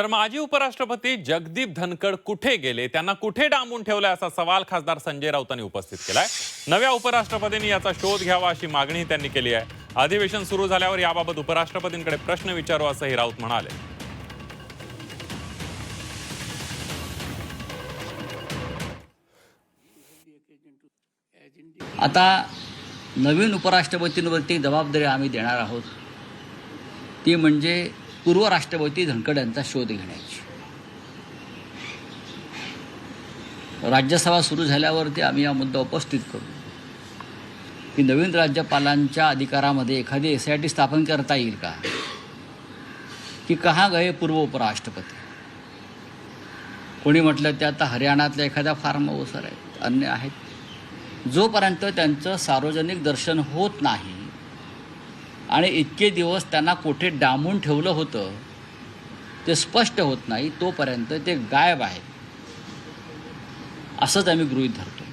तर माजी उपराष्ट्रपती जगदीप धनखड कुठे गेले? त्यांना कुठे डांबून ठेवलंय असा सवाल खासदार संजय राऊतांनी उपस्थित केलाय. नव्या उपराष्ट्रपतींनी याचा शोध घ्यावा अशी मागणी त्यांनी केली आहे. अधिवेशन सुरू झाल्यावर याबाबत उपराष्ट्रपतींकडे प्रश्न विचारू असंही राऊत म्हणाले. आता नवीन उपराष्ट्रपतींवरती जबाबदारी आम्ही देणार आहोत. ती म्हणजे पूर्व राष्ट्रपती धनखड यांचा शोध घेण्याची. राज्यसभा सुरू झाल्यावरती आम्ही हा मुद्दा उपस्थित करू. की नवीन राज्यपालांच्या अधिकारामध्ये एखादी एस आय टी स्थापन करता येईल का? की कहा गए पूर्व उपराष्ट्रपती? कोणी म्हटलं ते आता हरियाणातल्या एखाद्या फार्म हाऊसवर आहेत अन्य आहेत. जोपर्यंत त्यांचं सार्वजनिक दर्शन होत नाही आणि इतके दिवस त्यांना कुठे डांबून ठेवलं होतं ते स्पष्ट होत नाही तोपर्यंत ते गायब आहेत. असंच आम्ही गृहीत धरतो.